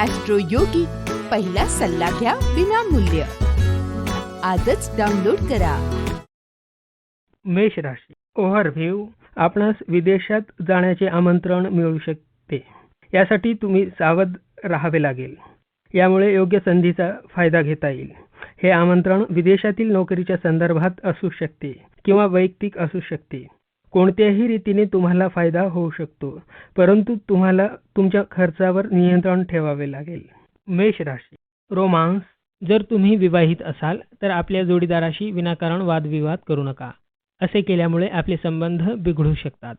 Austro योगी पहिला सल्ला घ्या विनामूल्य. आजच डाउनलोड करा. मेष राशी. ओव्हरव्ह्यू आपणास विदेशात जाण्याचे आमंत्रण मिळू शकते. यासाठी तुम्ही सावध राहावे लागेल. यामुळे योग्य संधीचा फायदा घेता येईल. हे आमंत्रण विदेशातील नोकरीच्या संदर्भात असू शकते किंवा वैयक्तिक असू शकते. कोणत्याही रीतीने तुम्हाला फायदा होऊ शकतो परंतु तुम्हाला तुमच्या खर्चावर नियंत्रण ठेवावे लागेल. मेष राशी. रोमांस. जर तुम्ही विवाहित असाल तर आपल्या जोडीदाराशी विनाकारण वादविवाद करू नका. असे केल्यामुळे आपले संबंध बिघडू शकतात.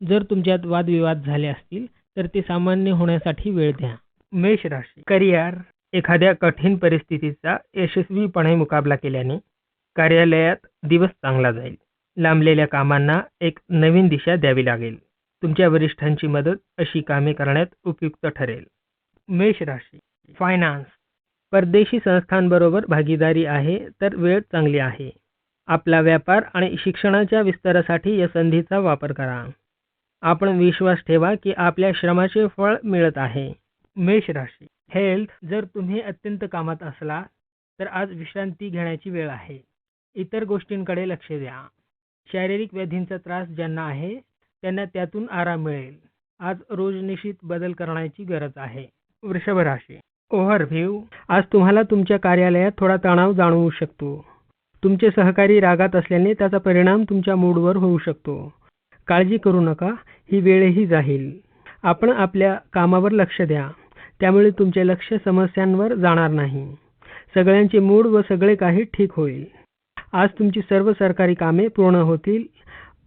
जर तुमच्यात वादविवाद झाले असतील तर ते सामान्य होण्यासाठी वेळ द्या. मेष राशी. करिअर. एखाद्या कठीण परिस्थितीचा यशस्वीपणे मुकाबला केल्याने कार्यालयात दिवस चांगला जाईल. लांबलेल्या कामांना एक नवीन दिशा द्यावी लागेल. तुमच्या वरिष्ठांची मदत अशी कामे करण्यात उपयुक्त ठरेल. मेष राशी. फायनान्स परदेशी संस्थांबरोबर भागीदारी आहे तर वेळ चांगली आहे. आपला व्यापार आणि शिक्षणाच्या विस्तारासाठी या संधीचा वापर करा. आपण विश्वास ठेवा की आपल्या श्रमाचे फळ मिळत आहे. मेष राशी. हेल्थ जर तुम्ही अत्यंत कामात असला तर आज विश्रांती घेण्याची वेळ आहे. इतर गोष्टींकडे लक्ष द्या. शारीरिक व्याधींचा त्रास ज्यांना आहे त्यांना त्यातून आराम मिळेल. आज रोजनिशीत बदल करण्याची गरज आहे. वृषभ राशी. ओव्हरव्ह्यू. आज तुम्हाला तुमच्या कार्यालयात थोडा तणाव जाणवू शकतो. तुमचे सहकारी रागात असल्याने त्याचा परिणाम तुमच्या मूडवर होऊ शकतो. काळजी करू नका ही वेळही जाईल आपण आपल्या कामावर लक्ष द्या. त्यामुळे तुमचे लक्ष समस्यांवर जाणार नाही. सगळ्यांचे मूड व सगळे काही ठीक होईल. आज तुमची सर्व सरकारी कामे पूर्ण होतील.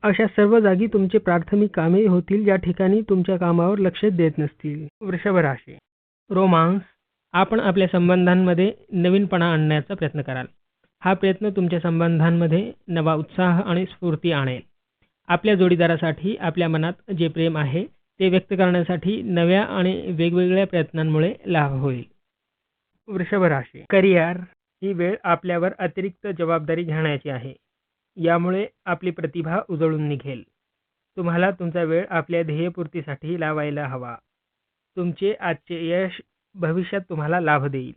अशा सर्व जागी तुमचे प्राथमिक कामे होतील ज्या ठिकाणी तुमच्या कामावर लक्ष देत नसतील. वृषभ राशी. रोमांस. आपण आपल्या संबंधांमध्ये नवीनपणा आणण्याचा प्रयत्न कराल. हा प्रयत्न तुमच्या संबंधांमध्ये नवा उत्साह आणि स्फूर्ती आणेल. आपल्या जोडीदारासाठी आपल्या मनात जे प्रेम आहे ते व्यक्त करण्यासाठी नव्या आणि वेगवेगळ्या प्रयत्नांमुळे लाभ होईल. वृषभ राशी. करिअर. ही वेळ आपल्यावर अतिरिक्त जबाबदारी घेण्याची आहे. यामुळे आपली प्रतिभा उजळून निघेल. तुम्हाला तुमचा वेळ आपल्या ध्येयपूर्तीसाठी लावायला हवा. तुमचे आजचे यश भविष्यात तुम्हाला लाभ देईल.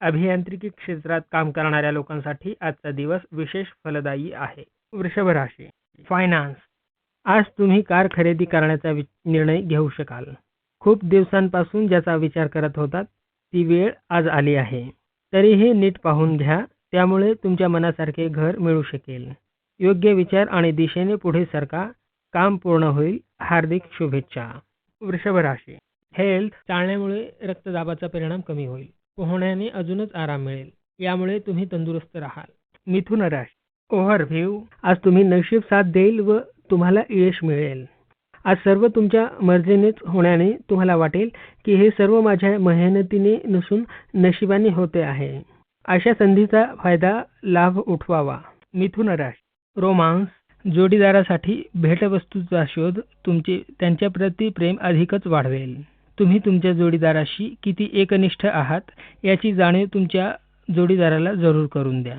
अभियांत्रिकी क्षेत्रात काम करणाऱ्या लोकांसाठी आजचा दिवस विशेष फलदायी आहे. वृषभ राशी फायनान्स आज तुम्ही कार खरेदी करण्याचा वि- निर्णय घेऊ शकाल. खूप दिवसांपासून ज्याचा विचार करत होतात ती वेळ आज आली आहे. तरीही नीट पाहून घ्या त्यामुळे तुमच्या मनासारखे घर मिळू शकेल. योग्य विचार आणि दिशेने पुढे सरका काम पूर्ण होईल हार्दिक शुभेच्छा. वृषभ राशी. हेल्थ चालण्यामुळे रक्तदाबाचा परिणाम कमी होईल. पोहण्याने अजूनच आराम मिळेल. यामुळे तुम्ही तंदुरुस्त राहाल. मिथुन राशी. ओव्हरव्ह्यू. आज तुम्ही नशीब साथ देईल व तुम्हाला यश मिळेल. आज सर्व तुमच्या मर्जीनेच होण्याने तुम्हाला वाटेल की हे सर्व माझ्या मेहनतीने नसून नशिबाने होते आहे. अशा संधीचा फायदा लाभ उठवावा. मिथुन राशी रोमांस जोडीदारासाठी भेटवस्तूचा शोध तुमचे त्यांच्याप्रती प्रेम अधिकच वाढवेल. तुम्ही तुमच्या जोडीदाराशी किती एकनिष्ठ आहात याची जाणीव तुमच्या जोडीदाराला जरूर करून द्या.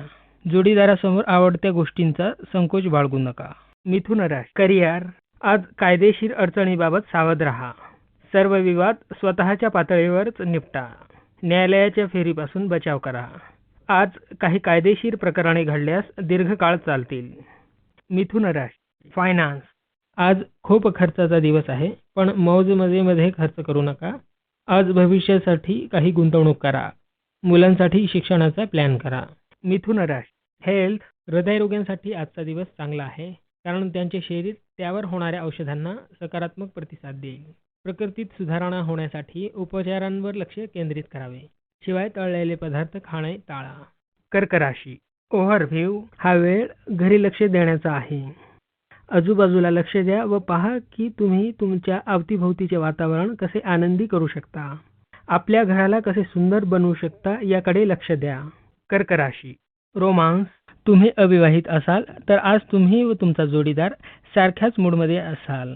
जोडीदारासमोर आवडत्या गोष्टींचा संकोच बाळगू नका. मिथुन राशी करिअर. आज कायदेशीर अडचणीबाबत सावध राहा. सर्व विवाद स्वतःच्या पातळीवरच निपटा. न्यायालयाच्या फेरीपासून बचाव करा. आज काही कायदेशीर प्रकरणे घडल्यास दीर्घकाळ चालतील. मिथुन राशी फायनान्स आज खूप खर्चाचा दिवस आहे पण मौज मजेमध्ये खर्च करू नका. आज भविष्यासाठी काही गुंतवणूक करा. मुलांसाठी शिक्षणाचा प्लॅन करा. मिथुन राशी हेल्थ हृदयरोग्यांसाठी आजचा दिवस चांगला आहे कारण त्यांचे शरीर त्यावर होणाऱ्या औषधांना सकारात्मक प्रतिसाद देईल. प्रकृतीत सुधारणा होण्यासाठी उपचारांवर लक्ष केंद्रित करावे. शिवाय तळलेले पदार्थ खाणे टाळा. कर्कराशी. ओव्हरव्ह्यू हा वेळ घरी लक्ष देण्याचा आहे. आजूबाजूला लक्ष द्या व पहा की तुम्ही तुमच्या अवतीभोवतीचे वातावरण कसे आनंदी करू शकता. आपल्या घराला कसे सुंदर बनवू शकता याकडे लक्ष द्या. कर्क राशी रोमांस. तुम्ही अविवाहित असाल तर आज तुम्ही व तुमचा जोडीदार सारख्याच मूडमध्ये असाल.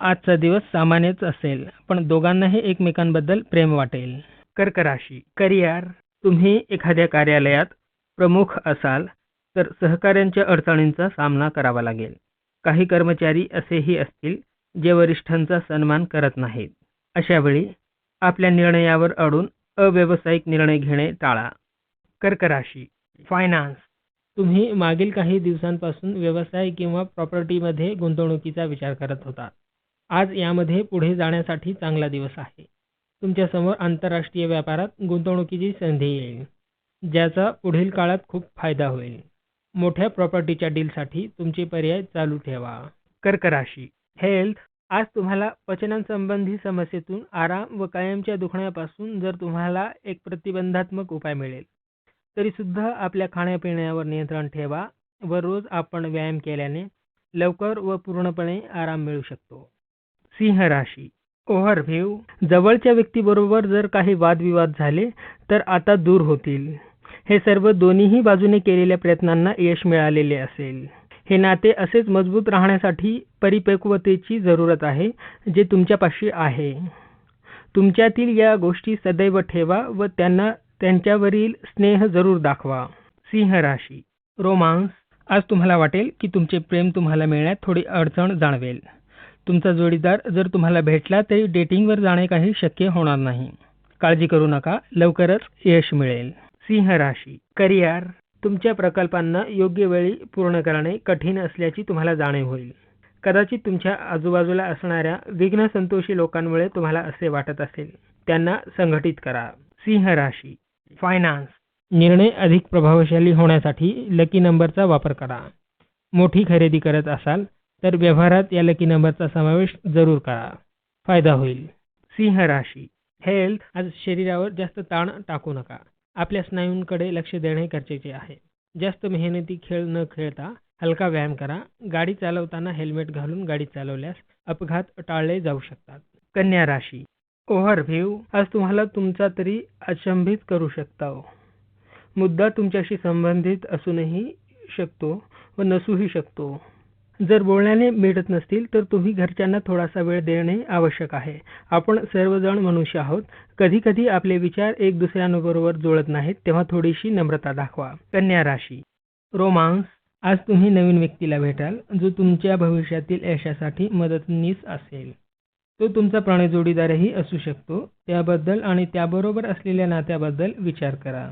आजचा दिवस सामान्यच असेल पण दोघांनाही एकमेकांबद्दल प्रेम वाटेल. कर्क राशी करिअर. तुम्ही एखाद्या कार्यालयात प्रमुख असाल तर सहकाऱ्यांच्या अडचणींचा सामना करावा लागेल. काही कर्मचारी असेही असतील जे वरिष्ठांचा सन्मान करत नाहीत. अशावेळी आपल्या निर्णयावर अडून अव्यावसायिक निर्णय घेणे टाळा. कर्क राशी फायनान्स तुम्ही मागील काही दिवसांपासून व्यवसाय किंवा प्रॉपर्टीमध्ये गुंतवणुकीचा विचार करत होता. आज यामध्ये पुढे जाण्यासाठी चांगला दिवस आहे. तुमच्यासमोर आंतरराष्ट्रीय व्यापारात गुंतवणुकीची संधी येईल. ज्याचा पुढील काळात खूप फायदा होईल. मोठ्या प्रॉपर्टीच्या डीलसाठी तुमचे पर्याय चालू ठेवा. कर्क राशी हेल्थ आज तुम्हाला पचनांसंबंधी समस्येतून आराम व कायमच्या दुखण्यापासून जर तुम्हाला एक प्रतिबंधात्मक उपाय मिळेल. तरी सुद्धा आपल्या खाण्यापिण्यावर नियंत्रण ठेवा व रोज आपण व्यायाम केल्याने लवकर व पूर्णपणे आराम मिळू शकतो. सिंह राशी. ओव्हरव्ह्यू जवळच्या व्यक्तीबरोबर जर काही वादविवाद झाले तर आता दूर होतील. हे सर्व दोन्हीही बाजूने केलेल्या प्रयत्नांना यश मिळालेले असेल. हे नाते असेच मजबूत राहण्यासाठी परिपक्वतेची जरूरत आहे जे तुमच्यापाशी आहे. तुमच्यातील या गोष्टी सदैव ठेवा व त्यांना त्यांच्यावरील स्नेह जरूर दाखवा. सिंह राशी. रोमांस. आज तुम्हाला वाटेल की तुमचे प्रेम तुम्हाला मिळण्यात थोडी अडचण जाणवेल. तुमचा जोडीदार जर तुम्हाला भेटला तरी डेटिंगवर जाणे काही शक्य होणार नाही. काळजी करू नका. लवकरच यश मिळेल. सिंह राशी. करिअर. तुमच्या प्रकल्पांना योग्य वेळी पूर्ण करणे कठीण असल्याची तुम्हाला जाणीव होईल. कदाचित तुमच्या आजूबाजूला असणाऱ्या विघ्न संतोषी लोकांमुळे तुम्हाला असे वाटत असेल. त्यांना संघटित करा. सिंह राशी. फायनान्स निर्णय अधिक प्रभावशाली होण्यासाठी लकी नंबरचा वापर करा. मोठी खरेदी करत असाल तर व्यवहारात या लकी नंबरचा समावेश जरूर करा. फायदा होईल. सिंह राशी. हेल्थ आज शरीरावर जास्त ताण टाकू नका. आपल्या स्नायूंकडे लक्ष देणे गरजेचे आहे. जास्त मेहनती खेळ न खेळता हलका व्यायाम करा. गाडी चालवताना हेल्मेट घालून गाडी चालवल्यास अपघात टाळले जाऊ शकतात. कन्या राशी. ओव्हरव्ह्यू आज तुम्हाला तुमचा तरी अचंबित करू शकता हो. मुद्दा तुमच्याशी संबंधित असूनही शकतो व नसूही शकतो हो. जर बोलण्याने मिळत नसतील तर तुम्ही घरच्यांना थोडासा वेळ देणे आवश्यक आहे. आपण सर्वजण मनुष्य आहोत. कधी कधी आपले विचार एक दुसऱ्यांबरोबर जुळत नाहीत तेव्हा थोडीशी नम्रता दाखवा. कन्या राशी. रोमांस. आज तुम्ही नवीन व्यक्तीला भेटाल जो तुमच्या भविष्यातील यशासाठी मदतनीस असेल. तो तुमचा प्राणी जोडीदारही असू शकतो. त्याबद्दल आणि त्याबरोबर असलेल्या नात्याबद्दल विचार करा.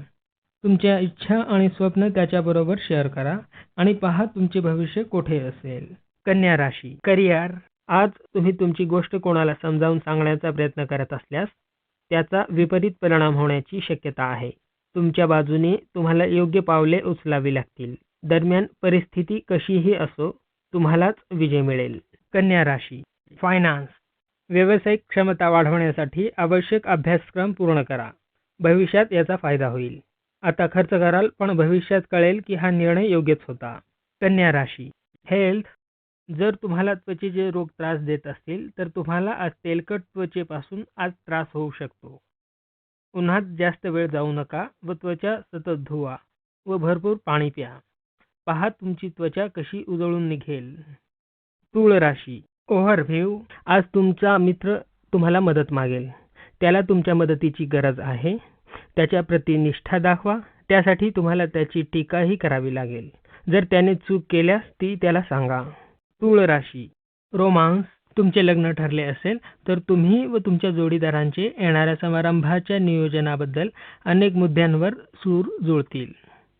तुमच्या इच्छा आणि स्वप्न त्याच्याबरोबर शेअर करा आणि पहा तुमचे भविष्य कोठे असेल. कन्या राशी. करिअर. आज तुम्ही तुमची गोष्ट कोणाला समजावून सांगण्याचा प्रयत्न करत असल्यास त्याचा विपरीत परिणाम होण्याची शक्यता आहे. तुमच्या बाजूने तुम्हाला योग्य पावले उचलावी लागतील. दरम्यान परिस्थिती कशीही असो तुम्हालाच विजय मिळेल. कन्या राशी. फायनान्स व्यावसायिक क्षमता वाढवण्यासाठी आवश्यक अभ्यासक्रम पूर्ण करा. भविष्यात याचा फायदा होईल. आता खर्च कराल पण भविष्यात कळेल की हा निर्णय योग्यच होता. कन्या राशी. हेल्थ जर तुम्हाला त्वचेचे रोग त्रास देत असतील तर तुम्हाला आज तेलकट त्वचेपासून आज त्रास होऊ शकतो. उन्हात जास्त वेळ जाऊ नका व त्वचा सतत धुवा व भरपूर पाणी प्या. पहा तुमची त्वचा कशी उजळून निघेल. तूळ राशी ओव्हरव्ह्यू. आज तुमचा मित्र तुम्हाला मदत मागेल. त्याला तुमच्या मदतीची गरज आहे. त्याच्या प्रति निष्ठा दाखवा. त्यासाठी तुम्हाला त्याची टीकाही करावी लागेल. जर त्याने चूक केल्यास ती त्याला सांगा. तुळ राशी. रोमांस. तुमचे लग्न ठरले असेल तर तुम्ही व तुमच्या जोडीदारांचे येणाऱ्या समारंभाच्या नियोजनाबद्दल अनेक मुद्द्यांवर सूर जुळतील.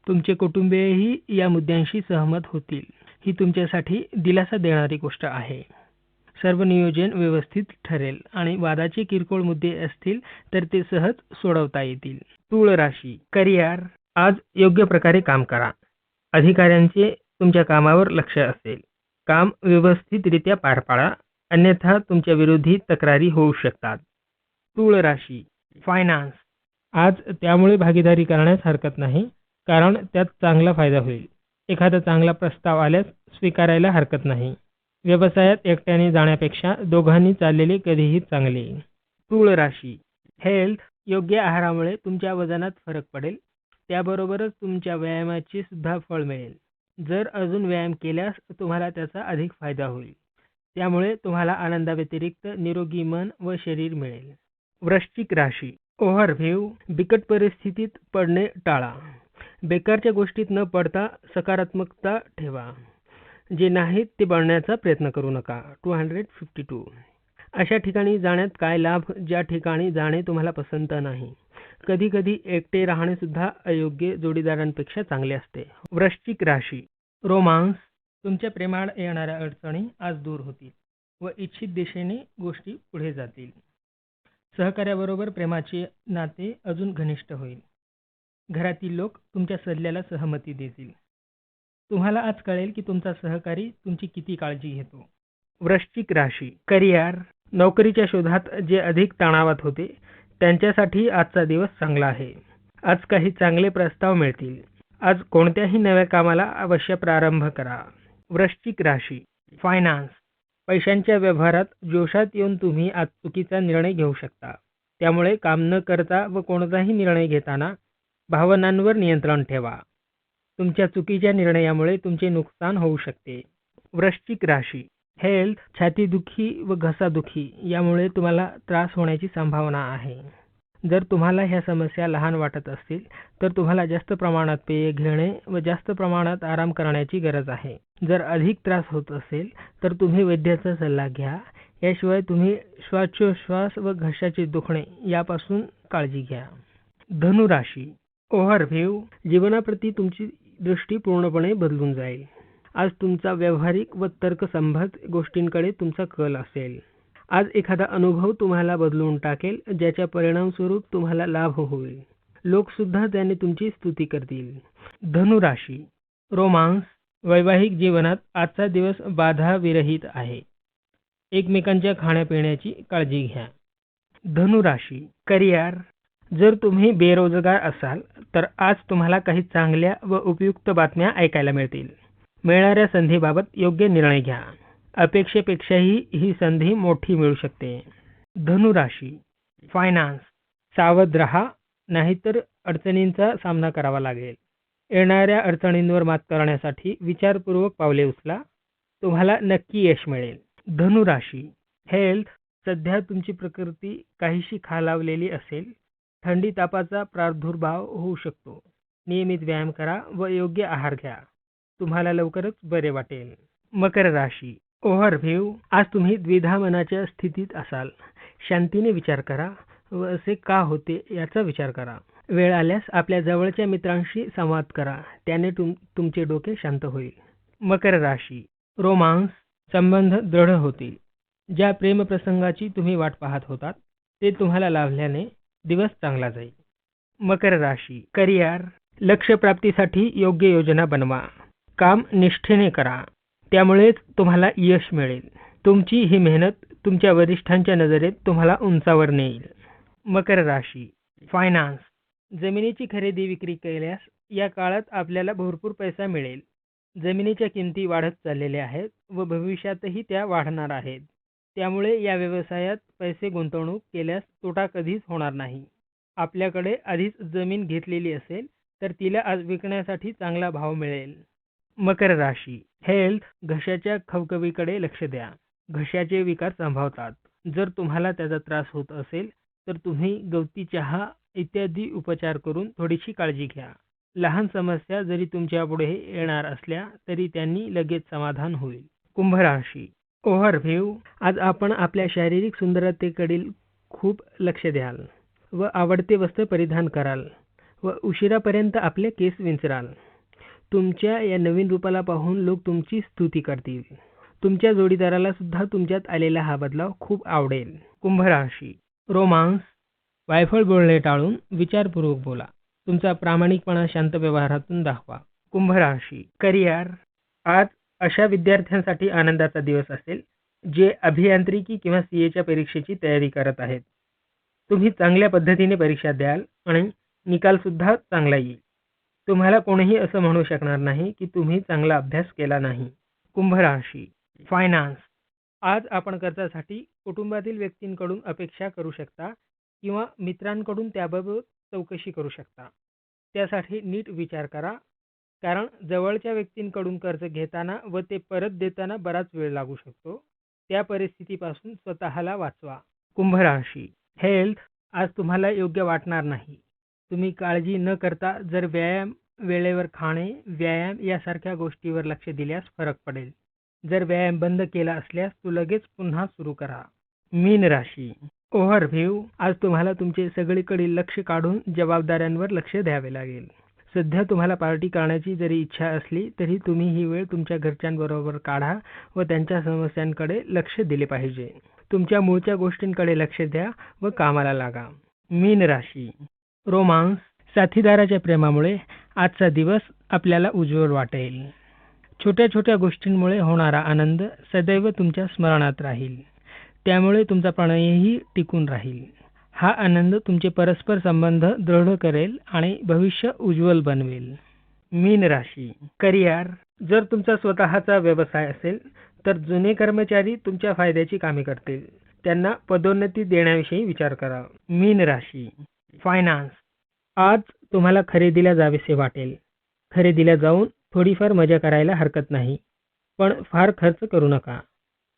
तुमचे कुटुंबीयही या मुद्द्यांशी सहमत होतील. ही तुमच्यासाठी दिलासा देणारी गोष्ट आहे. सर्व नियोजन व्यवस्थित ठरेल आणि वादाचे किरकोळ मुद्दे असतील तर ते सहज सोडवता येतील. तूळ राशी करिअर आज योग्य प्रकारे काम करा. अधिकाऱ्यांचे तुमच्या कामावर लक्ष असेल. काम व्यवस्थितरित्या पार पाडा अन्यथा तुमच्या विरोधी तक्रारी होऊ शकतात. तूळ राशी फायनान्स आज त्यामुळे भागीदारी करण्यास हरकत नाही कारण त्यात चांगला फायदा होईल. एखादा चांगला प्रस्ताव आल्यास स्वीकारायला हरकत नाही. व्यवसायात एकट्याने जाण्यापेक्षा दोघांनी चाललेले कधीही चांगले. तूळ राशी. हेल्थ योग्य आहारामुळे तुमच्या वजनात फरक पडेल. त्याबरोबरच तुमच्या व्यायामाची सुद्धा फळ मिळेल. जर अजून व्यायाम केल्यास तुम्हाला त्याचा अधिक फायदा होईल. त्यामुळे तुम्हाला आनंदाव्यतिरिक्त निरोगी मन व शरीर मिळेल. वृश्चिक राशी. ओव्हरव्ह्यू बिकट परिस्थितीत पडणे टाळा. बेकारच्या गोष्टीत न पडता सकारात्मकता ठेवा. जे नाहीत ते बनण्याचा प्रयत्न करू नका. Two hundred fifty two. अशा ठिकाणी जाण्यात काय लाभ ज्या ठिकाणी जाणे तुम्हाला पसंत नाही. कधीकधी एकटे राहणेसुद्धा अयोग्य जोडीदारांपेक्षा चांगले असते. वृश्चिक राशी. रोमांस. तुमच्या प्रेमाळ येणाऱ्या अडचणी आज दूर होतील व इच्छित दिशेने गोष्टी पुढे जातील. सहकार्याबरोबर प्रेमाचे नाते अजून घनिष्ठ होईल. घरातील लोक तुमच्या सल्ल्याला सहमती देतील. तुम्हाला आज कळेल की तुमचा सहकारी तुमची किती काळजी घेतो. वृश्चिक राशी करिअर नोकरीच्या शोधात जे अधिक तणावात होते त्यांच्यासाठी आजचा दिवस चांगला आहे. आज काही चांगले प्रस्ताव मिळतील. आज कोणत्याही नव्या कामाला अवश्य प्रारंभ करा. वृश्चिक राशी फायनान्स पैशांच्या व्यवहारात जोशात येऊन तुम्ही आज चुकीचा निर्णय घेऊ शकता. त्यामुळे काम न करता व कोणताही निर्णय घेताना भावनांवर नियंत्रण ठेवा. तुमच्या चुकीच्या निर्णयामुळे तुमचे नुकसान होऊ शकते. वृश्चिक राशी हेल्थ छातीदुखी व घसादुखी यामुळे तुम्हाला त्रास होण्याची संभावना आहे. जर तुम्हाला ह्या समस्या लहान वाटत असतील तर तुम्हाला जास्त प्रमाणात पेय घेणे व जास्त प्रमाणात आराम करण्याची गरज आहे. जर अधिक त्रास होत असेल तर तुम्ही वैद्याचा सल्ला घ्या. याशिवाय तुम्ही श्वासोच्छ्वास व घशाचे दुखणे यापासून काळजी घ्या. धनुराशी ओव्हरव्ह्यू जीवनाप्रती तुमची दृष्टी पूर्णपणे बदलून जाईल. आज तुमचा व्यावहारिक व तर्कसंबद्ध गोष्टींकडे तुमचा कल असेल. आज एखादा अनुभव तुम्हाला बदलून टाकेल ज्याच्या परिणामस्वरूप तुम्हाला लाभ होईल. लोक सुद्धा त्याने तुमची स्तुती करतील. धनुराशी. रोमांस. वैवाहिक जीवनात आजचा दिवस बाधा विरहित आहे. एकमेकांच्या खाण्यापिण्याची काळजी घ्या. धनुराशी. करिअर. जर तुम्ही बेरोजगार असाल तर आज तुम्हाला काही चांगल्या व उपयुक्त बातम्या ऐकायला मिळतील. मिळणाऱ्या संधीबाबत योग्य निर्णय घ्या. अपेक्षेपेक्षाही ही संधी मोठी मिळू शकते. धनुराशी फायनान्स सावध रहा नाहीतर अडचणींचा सामना करावा लागेल. येणाऱ्या अडचणींवर मात करण्यासाठी विचारपूर्वक पावले उचला. तुम्हाला नक्की यश मिळेल. धनुराशी हेल्थ सध्या तुमची प्रकृती काहीशी खालावलेली असेल थंडी तापाचा प्रादुर्भाव होऊ शकतो. नियमित व्यायाम करा व योग्य आहार घ्या. तुम्हाला लवकरच बरे वाटेल. मकर राशी. ओव्हरव्ह्यू आज तुम्ही द्विधा मनाच्या स्थितीत असाल. शांतीने विचार करा व असे का होते याचा विचार करा. वेळ आल्यास आपल्या जवळच्या मित्रांशी संवाद करा. त्याने तुम तुमचे डोके शांत होईल. मकर राशी. रोमांस. संबंध दृढ होतील. ज्या प्रेमप्रसंगाची तुम्ही वाट पाहत होतात ते तुम्हाला लाभल्याने दिवस चांगला जाईल. मकर राशी करिअर लक्ष्य प्राप्तीसाठी योग्य योजना बनवा. काम निष्ठेने करा. त्यामुळेच तुम्हाला यश मिळेल. तुमची ही मेहनत तुमच्या वरिष्ठांच्या नजरेत तुम्हाला उंचावर नेईल. मकर राशी फायनान्स जमिनीची खरेदी विक्री केल्यास या काळात आपल्याला भरपूर पैसा मिळेल. जमिनीच्या किमती वाढत चाललेल्या आहेत व भविष्यातही त्या वाढणार आहेत. त्यामुळे या व्यवसायात पैसे गुंतवणूक केल्यास तोटा कधीच होणार नाही. आपल्याकडे आधीच जमीन घेतलेली असेल तर तिला आज विकण्यासाठी चांगला भाव मिळेल. मकर राशी. हेल्थ घशाच्या खवखवीकडे लक्ष द्या. घशाचे विकार संभावतात. जर तुम्हाला त्याचा त्रास होत असेल तर तुम्ही गवती चहा इत्यादी उपचार करून थोडीशी काळजी घ्या. लहान समस्या जरी तुमच्यापुढे येणार असल्या तरी त्यांनी लगेच समाधान होईल. कुंभ राशी ओव्हरव्ह्यू. आज आपण आपल्या शारीरिक सुंदरतेकडील खूप लक्ष द्याल व आवडते वस्त्र परिधान कराल व उशिरापर्यंत आपले केस विंचराल. तुमच्या या नवीन रूपाला पाहून लोक तुमची स्तुती करतील. तुमच्या जोडीदाराला सुद्धा तुमच्यात आलेला हा बदलाव खूप आवडेल. कुंभ राशी रोमांस. वायफळ बोलणे टाळून विचारपूर्वक बोला. तुमचा प्रामाणिकपणा शांत व्यवहारातून दाखवा. कुंभ राशी करिअर. आज अशा विद्यार्थ्यांसाठी आनंदाचा दिवस असेल जे अभियांत्रिकी किंवा सी एच्या परीक्षेची तयारी करत आहेत. तुम्ही चांगल्या पद्धतीने परीक्षा द्याल आणि निकाल सुद्धा चांगला येईल. तुम्हाला कोणीही असं म्हणू शकणार नाही की तुम्ही चांगला अभ्यास केला नाही. कुंभराशी फायनान्स आज आपण कर्जासाठी कुटुंबातील व्यक्तींकडून अपेक्षा करू शकता किंवा मित्रांकडून त्याबाबत चौकशी करू शकता. त्यासाठी नीट विचार करा कारण जवळच्या व्यक्तींकडून कर्ज घेताना व ते परत देताना बराच वेळ लागू शकतो. त्या परिस्थितीपासून स्वतःला वाचवा. कुंभ राशी. हेल्थ आज तुम्हाला योग्य वाटणार नाही. तुम्ही काळजी न करता जर व्यायाम वेळेवर खाणे व्यायाम यासारख्या गोष्टीवर लक्ष दिल्यास फरक पडेल. जर व्यायाम बंद केला असल्यास तो लगेच पुन्हा सुरू करा. मीन राशी. ओव्हरव्ह्यू. आज तुम्हाला तुमचे सगळीकडील लक्ष काढून जबाबदाऱ्यांवर लक्ष द्यावे लागेल. सध्या तुम्हाला पार्टी करण्याची जरी इच्छा असली तरी तुम्ही ही वेळ तुमच्या घरच्यांबरोबर काढा व त्यांच्या समस्यांकडे लक्ष दिले पाहिजे. तुमच्या मूळच्या गोष्टींकडे लक्ष द्या व कामाला लागा. मीन राशी. रोमांस साथीदाराच्या प्रेमामुळे आजचा दिवस आपल्याला उज्ज्वल वाटेल. छोट्या छोट्या गोष्टींमुळे होणारा आनंद सदैव तुमच्या स्मरणात राहील. त्यामुळे तुमचा प्रणयही टिकून राहील. हा आनंद तुमचे परस्पर संबंध दृढ करेल आणि भविष्य उज्ज्वल बनवेल. मीन राशी. करिअर. जर तुमचा स्वतःचा व्यवसाय असेल तर जुने कर्मचारी तुमच्या फायद्याची कामे करतील. त्यांना पदोन्नती देण्याविषयी विचार करा. मीन राशी. फायनान्स. आज तुम्हाला खरेदीला जावेसे वाटेल. खरेदीला जाऊन थोडीफार मजा करायला हरकत नाही. पण फार खर्च करू नका.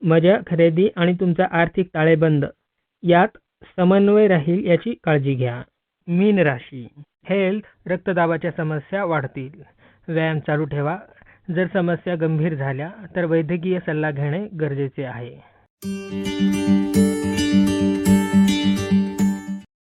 मजा खरेदी आणि तुमचा आर्थिक ताळेबंद यात समन्वय राहील याची काळजी घ्या. मीन राशी. हेल्थ रक्तदाबाच्या समस्या वाढतील. व्यायाम चालू ठेवा. जर समस्या गंभीर झाल्या तर वैद्यकीय सल्ला घेणे गरजेचे आहे.